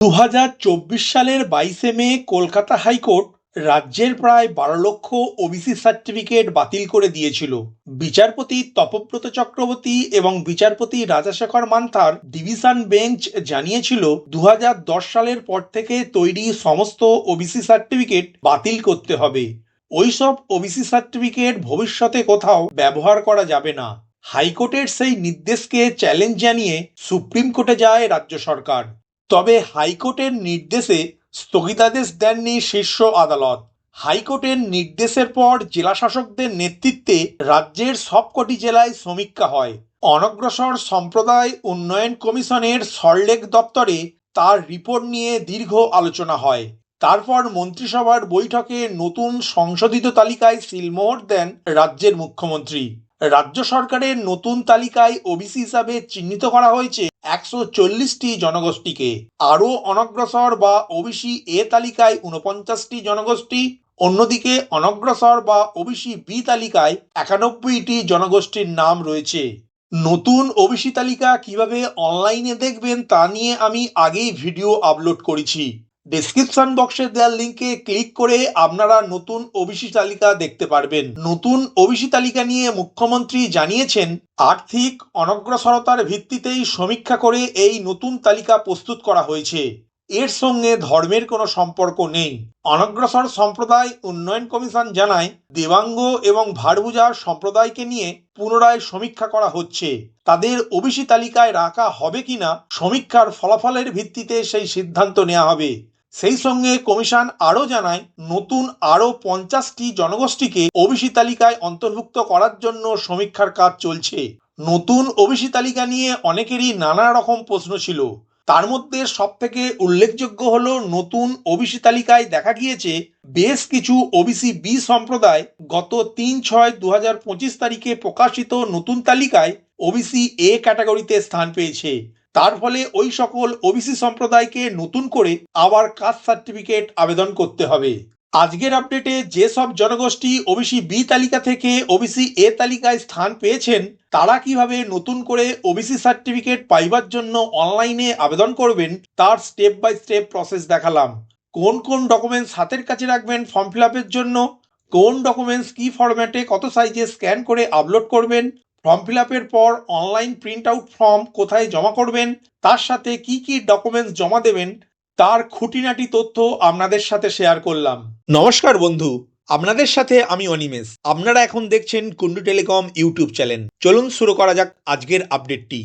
দু হাজার চব্বিশ সালের বাইশে মে কলকাতা হাইকোর্ট রাজ্যের প্রায় বারো লক্ষ ওবিসি সার্টিফিকেট বাতিল করে দিয়েছিল। বিচারপতি তপব্রত চক্রবর্তী এবং বিচারপতি রাজাশেখর মান্থার ডিভিশন বেঞ্চ জানিয়েছিল দু হাজার দশ সালের পর থেকে তৈরি সমস্ত ওবিসি সার্টিফিকেট বাতিল করতে হবে। ওইসব ওবিসি সার্টিফিকেট ভবিষ্যতে কোথাও ব্যবহার করা যাবে না। হাইকোর্টের সেই নির্দেশকে চ্যালেঞ্জ জানিয়ে সুপ্রিম কোর্টে যায় রাজ্য সরকার। তবে হাইকোর্টের নির্দেশে স্থগিতাদেশ দেননি শীর্ষ আদালত। হাইকোর্টের নির্দেশের পর জেলাশাসকদের নেতৃত্বে রাজ্যের সবকটি জেলায় সমীক্ষা হয়। অনগ্রসর সম্প্রদায় উন্নয়ন কমিশনের সল্টলেক দপ্তরে তার রিপোর্ট নিয়ে দীর্ঘ আলোচনা হয়। তারপর মন্ত্রিসভার বৈঠকে নতুন সংশোধিত তালিকায় সিলমোহর দেন রাজ্যের মুখ্যমন্ত্রী। রাজ্য সরকারের নতুন তালিকায় ওবিসি হিসাবে চিহ্নিত করা হয়েছে একশো চল্লিশটি জনগোষ্ঠীকে। আরও অনগ্রসর বা ওবিসি এ তালিকায় উনপঞ্চাশটি জনগোষ্ঠী, অন্যদিকে অনগ্রসর বা ওবিসি বি তালিকায় একানব্বইটি জনগোষ্ঠীর নাম রয়েছে। নতুন ওবিসি তালিকা কীভাবে অনলাইনে দেখবেন তা নিয়ে আমি আগেই ভিডিও আপলোড করেছি। ডেসক্রিপশন বক্সে দেওয়ার লিঙ্কে ক্লিক করে আপনারা নতুন ওবিসি তালিকা দেখতে পারবেন। নতুন ওবিসি তালিকা নিয়ে মুখ্যমন্ত্রী জানিয়েছেন, আর্থিক অনগ্রসরতার ভিত্তিতেই সমীক্ষা করে এই নতুন তালিকা প্রস্তুত করা হয়েছে। এর সঙ্গে ধর্মের কোনো সম্পর্ক নেই। অনগ্রসর সম্প্রদায় উন্নয়ন কমিশন জানায়, দেবাঙ্গ এবং ভারভুজার সম্প্রদায়কে নিয়ে পুনরায় সমীক্ষা করা হচ্ছে। তাদের ওবিসি তালিকায় রাখা হবে কিনা, সমীক্ষার ফলাফলের ভিত্তিতে সেই সিদ্ধান্ত নেওয়া হবে। সেই সঙ্গে কমিশন আরও জানায়, নতুন আরও পঞ্চাশটি জনগোষ্ঠীকে ওবিসি তালিকায় অন্তর্ভুক্ত করার জন্য সমীক্ষার কাজ চলছে। নতুন ওবিসি তালিকা নিয়ে অনেকেরই নানা রকম প্রশ্ন ছিল। তার মধ্যে সব থেকে উল্লেখযোগ্য হল, নতুন ওবিসি তালিকায় দেখা গিয়েছে, বেশ কিছু ওবিসি বি সম্প্রদায় গত তিন ছয় দু হাজার পঁচিশ তারিখে প্রকাশিত নতুন তালিকায় ওবিসি এ ক্যাটাগরিতে স্থান পেয়েছে। তার ফলে ওই সকল ওবিসি সম্প্রদায়কে নতুন করে আবার কাস্ট সার্টিফিকেট আবেদন করতে হবে। আজকের আপডেটে যেসব জনগোষ্ঠী ওবিসি বি তালিকা থেকে ওবিসি এ তালিকায় স্থান পেয়েছেন, তারা কীভাবে নতুন করে ওবিসি সার্টিফিকেট পাইবার জন্য অনলাইনে আবেদন করবেন, তার স্টেপ বাই স্টেপ প্রসেস দেখালাম। কোন কোন ডকুমেন্টস হাতের কাছে রাখবেন ফর্ম ফিল জন্য, কোন ডকুমেন্টস কি ফরম্যাটে কত সাইজে স্ক্যান করে আপলোড করবেন ফর্ম ফিল আপের পর অনলাইন প্রিন্ট আউট ফর্ম কোথায় জমা করবেন, তার সাথে কি কি ডকুমেন্টস জমা দেবেন, তার খুঁটিনাটি তথ্য আপনাদের সাথে শেয়ার করলাম। নমস্কার বন্ধু, আপনাদের সাথে আমি অনিমেষ। আপনারা এখন দেখছেন কুন্ডু টেলিকম ইউটিউব চ্যানেল। চলুন শুরু করা যাক আজকের আপডেটটি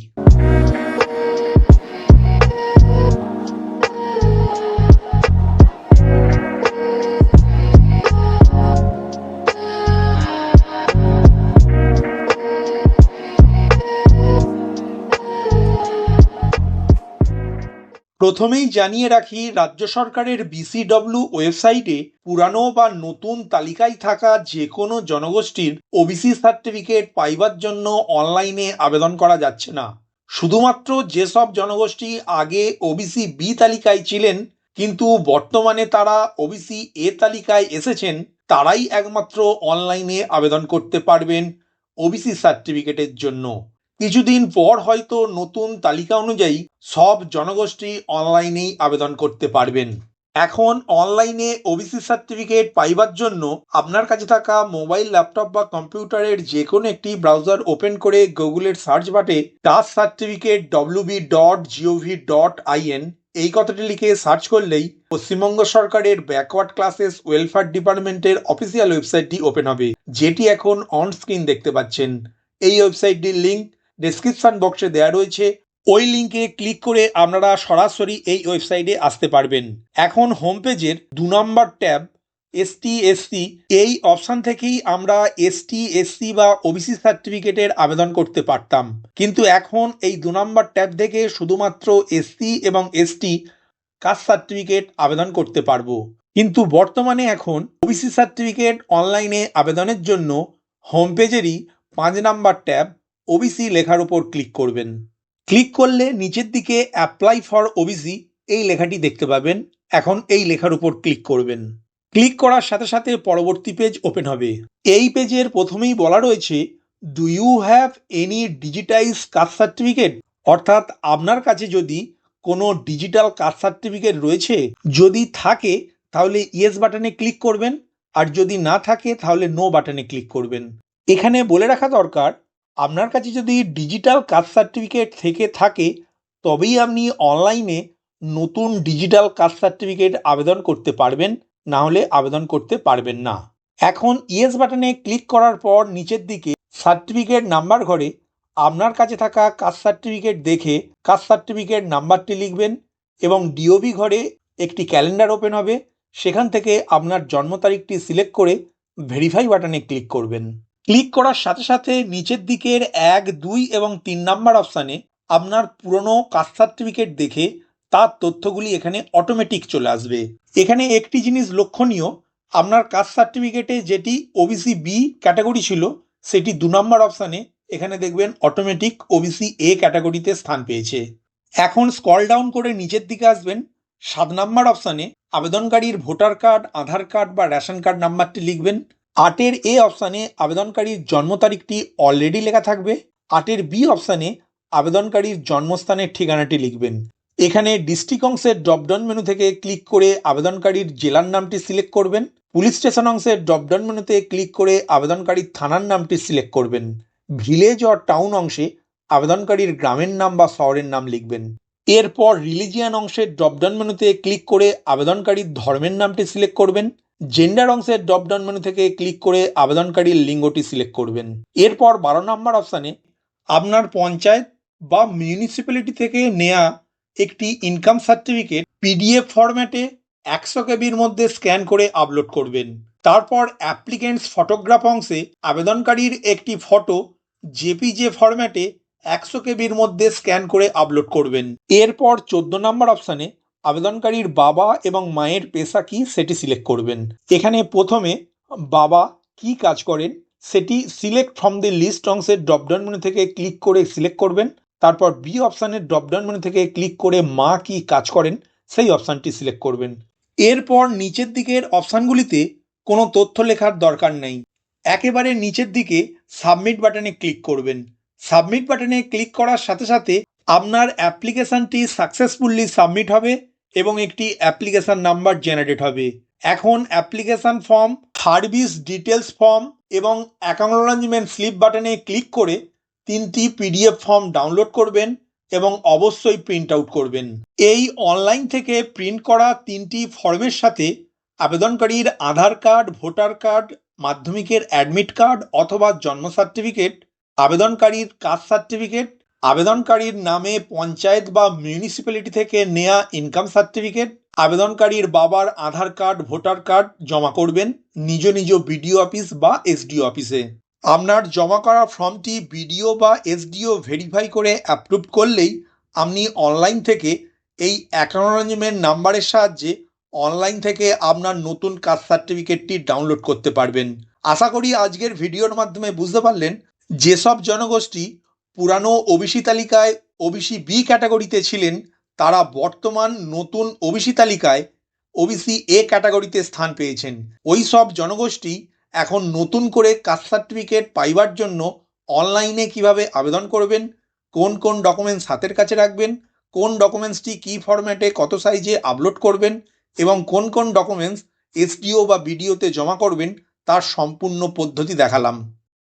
প্রথমেই জানিয়ে রাখি, রাজ্য সরকারের বিসিডব্লিউ ওয়েবসাইটে পুরানো বা নতুন তালিকায় থাকা যে কোনো জনগোষ্ঠীর ওবিসি সার্টিফিকেট পাইবার জন্য অনলাইনে আবেদন করা যাচ্ছে না। শুধুমাত্র যেসব জনগোষ্ঠী আগে ওবিসি বি তালিকায় ছিলেন, কিন্তু বর্তমানে তারা ওবিসি এ তালিকায় এসেছেন, তারাই একমাত্র অনলাইনে আবেদন করতে পারবেন ওবিসি সার্টিফিকেটের জন্য। কিছুদিন পর হয়তো নতুন তালিকা অনুযায়ী সব জনগোষ্ঠী অনলাইনেই আবেদন করতে পারবেন। এখন অনলাইনে ওবিসি সার্টিফিকেট পাইবার জন্য আপনার কাছে থাকা মোবাইল, ল্যাপটপ বা কম্পিউটারের যে কোনো একটি ব্রাউজার ওপেন করে গুগলের সার্চ বাটে caste certificate WB dot GOV dot IN এই কথাটি লিখে সার্চ করলেই পশ্চিমবঙ্গ সরকারের ব্যাকওয়ার্ড ক্লাসেস ওয়েলফেয়ার ডিপার্টমেন্টের অফিসিয়াল ওয়েবসাইটটি ওপেন হবে, যেটি এখন অন স্ক্রিন দেখতে পাচ্ছেন। এই ওয়েবসাইটটির লিঙ্ক ডেসক্রিপশন বক্সে দেওয়া রয়েছে। ওই লিঙ্কে ক্লিক করে আপনারা সরাসরি এই ওয়েবসাইটে আসতে পারবেন। এখন হোম পেজের দু নম্বর ট্যাব এসটি এসসি এই অপশান থেকেই আমরা এসটি এসসি বা ওবিসি সার্টিফিকেটের আবেদন করতে পারতাম। কিন্তু এখন এই দু নম্বর ট্যাব থেকে শুধুমাত্র এসসি এবং এসটি কাস্ট সার্টিফিকেট আবেদন করতে পারব। কিন্তু বর্তমানে এখন ওবিসি সার্টিফিকেট অনলাইনে আবেদনের জন্য হোম পেজেরই পাঁচ নাম্বার ট্যাব ওবিসি লেখার উপর ক্লিক করবেন। ক্লিক করলে নিচের দিকে অ্যাপ্লাই ফর ওবিসি এই লেখাটি দেখতে পাবেন। এখন এই লেখার উপর ক্লিক করবেন। ক্লিক করার সাথে সাথে পরবর্তী পেজ ওপেন হবে। এই পেজের প্রথমেই বলা রয়েছে do you have any digitize caste certificate অর্থাৎ আপনার কাছে যদি কোনো ডিজিটাল কাস্ট সার্টিফিকেট রয়েছে, যদি থাকে, তাহলে ইয়েস বাটনে ক্লিক করবেন। আর যদি না থাকে, তাহলে নো বাটনে ক্লিক করবেন। এখানে বলে রাখা দরকার আপনার কাছে যদি ডিজিটাল কাস্ট সার্টিফিকেট থেকে থাকে, তবেই আপনি অনলাইনে নতুন ডিজিটাল কাস্ট সার্টিফিকেট আবেদন করতে পারবেন, না হলে আবেদন করতে পারবেন না। এখন ইয়েস বাটনে ক্লিক করার পর নিচের দিকে সার্টিফিকেট নাম্বার ঘরে আপনার কাছে থাকা কাস্ট সার্টিফিকেট দেখে কাস্ট সার্টিফিকেট নাম্বারটি লিখবেন এবং ডিওবি ঘরে একটি ক্যালেন্ডার ওপেন হবে। সেখান থেকে আপনার জন্ম তারিখটি সিলেক্ট করে ভেরিফাই বাটনে ক্লিক করবেন। ক্লিক করার সাথে সাথে নিচের দিকের এক, দুই এবং তিন নাম্বার অপশানে আপনার পুরনো কাস্ট সার্টিফিকেট দেখে তার তথ্যগুলি এখানে অটোমেটিক চলে আসবে। এখানে একটি জিনিস লক্ষণীয়, আপনার কাস্ট সার্টিফিকেটে যেটি ওবিসি বি ক্যাটাগরি ছিল, সেটি দু নম্বর অপশানে এখানে দেখবেন অটোমেটিক ওবিসি এ ক্যাটাগরিতে স্থান পেয়েছে। এখন স্কল ডাউন করে নিচের দিকে আসবেন, সাত নাম্বার অপশানে আবেদনকারীর ভোটার কার্ড, আধার কার্ড বা রেশন কার্ড নাম্বারটি লিখবেন। আটের এ অপশানে আবেদনকারীর জন্ম তারিখটি অলরেডি লেখা থাকবে। আটের বি অপশানে আবেদনকারীর জন্মস্থানের ঠিকানাটি লিখবেন। এখানে ডিস্ট্রিক্ট অংশের ড্রপডাউন মেনু থেকে ক্লিক করে আবেদনকারীর জেলার নামটি সিলেক্ট করবেন। পুলিশ স্টেশন অংশের ড্রপডাউন মেনুতে ক্লিক করে আবেদনকারীর থানার নামটি সিলেক্ট করবেন। ভিলেজ অর টাউন অংশে আবেদনকারীর গ্রামের নাম বা শহরের নাম লিখবেন। এরপর রিলিজিয়ান অংশের ড্রপডাউন মেনুতে ক্লিক করে আবেদনকারীর ধর্মের নামটি সিলেক্ট করবেন। জেন্ডার অংশের ড্রপডাউন মেনু থেকে ক্লিক করে আবেদনকারীর লিঙ্গটি সিলেক্ট করবেন। এরপর বারো নম্বর অপশানে আপনার পঞ্চায়েত বা মিউনিসিপ্যালিটি থেকে নেয়া একটি ইনকাম সার্টিফিকেট পিডিএফ ফরম্যাটে একশো কেবির মধ্যে স্ক্যান করে আপলোড করবেন। তারপর অ্যাপ্লিকেন্টস ফটোগ্রাফ অংশে আবেদনকারীর একটি ফটো জেপিজে ফরম্যাটে একশো কেবির মধ্যে স্ক্যান করে আপলোড করবেন। এরপর চোদ্দ নম্বর অপশানে আবেদনকারীর বাবা এবং মায়ের পেশা কি সেটি সিলেক্ট করবেন। এখানে প্রথমে বাবা কি কাজ করেন সেটি সিলেক্ট ফ্রম দি লিস্ট অংশের ড্রপডাউন মেনু থেকে ক্লিক করে সিলেক্ট করবেন। তারপর বি অপশানের ড্রপডাউন মেনু থেকে ক্লিক করে মা কি কাজ করেন সেই অপশানটি সিলেক্ট করবেন। এরপর নিচের দিকের অপশানগুলিতে কোনো তথ্য লেখার দরকার নেই। একেবারে নিচের দিকে সাবমিট বাটনে ক্লিক করবেন। সাবমিট বাটনে ক্লিক করার সাথে সাথে আপনার অ্যাপ্লিকেশানটি সাকসেসফুলি সাবমিট হবে। এবং একটি অ্যাপ্লিকেশান নাম্বার জেনারেট হবে। এখন application form, service details form এবং অ্যাকনোলজমেন্ট স্লিপ বাটনে ক্লিক করে তিনটি পিডিএফ ফর্ম ডাউনলোড করবেন এবং অবশ্যই প্রিন্ট আউট করবেন। এই অনলাইন থেকে প্রিন্ট করা তিনটি ফর্মের সাথে আবেদনকারীর আধার কার্ড, ভোটার কার্ড, মাধ্যমিকের অ্যাডমিট কার্ড অথবা জন্ম সার্টিফিকেট, আবেদনকারীর কাস্ট সার্টিফিকেট আবেদনকারীর নামে পঞ্চায়েত বা মিউনিসিপ্যালিটি থেকে নেয়া ইনকাম সার্টিফিকেট আবেদনকারীর বাবার আধার কার্ড, ভোটার কার্ড জমা করবেন নিজ নিজ বিডিও অফিস বা এসডিও অফিসে। আপনার জমা করা ফর্মটি বিডিও বা এসডিও ভেরিফাই করে অ্যাপ্রুভ করলেই আপনি অনলাইন থেকে এই অ্যাকনোলজমেন্ট নাম্বারের সাহায্যে অনলাইন থেকে আপনার নতুন কাস্ট সার্টিফিকেটটি ডাউনলোড করতে পারবেন। আশা করি আজকের ভিডিওর মাধ্যমে বুঝতে পারলেন, যেসব জনগোষ্ঠী পুরানো ওবিসি তালিকায় ওবিসি বি ক্যাটাগরিতে ছিলেন, তারা বর্তমান নতুন ওবিসি তালিকায় ওবিসি এ ক্যাটাগরিতে স্থান পেয়েছেন। ওই সব জনগোষ্ঠী এখন নতুন করে কাস্ট সার্টিফিকেট পাইবার জন্য অনলাইনে কীভাবে আবেদন করবেন, কোন কোন ডকুমেন্টস হাতের কাছে রাখবেন, কোন ডকুমেন্টসটি কী ফরম্যাটে কত সাইজে আপলোড করবেন এবং কোন কোন ডকুমেন্টস এসডিও বা বিডিওতে জমা করবেন, তার সম্পূর্ণ পদ্ধতি দেখালাম।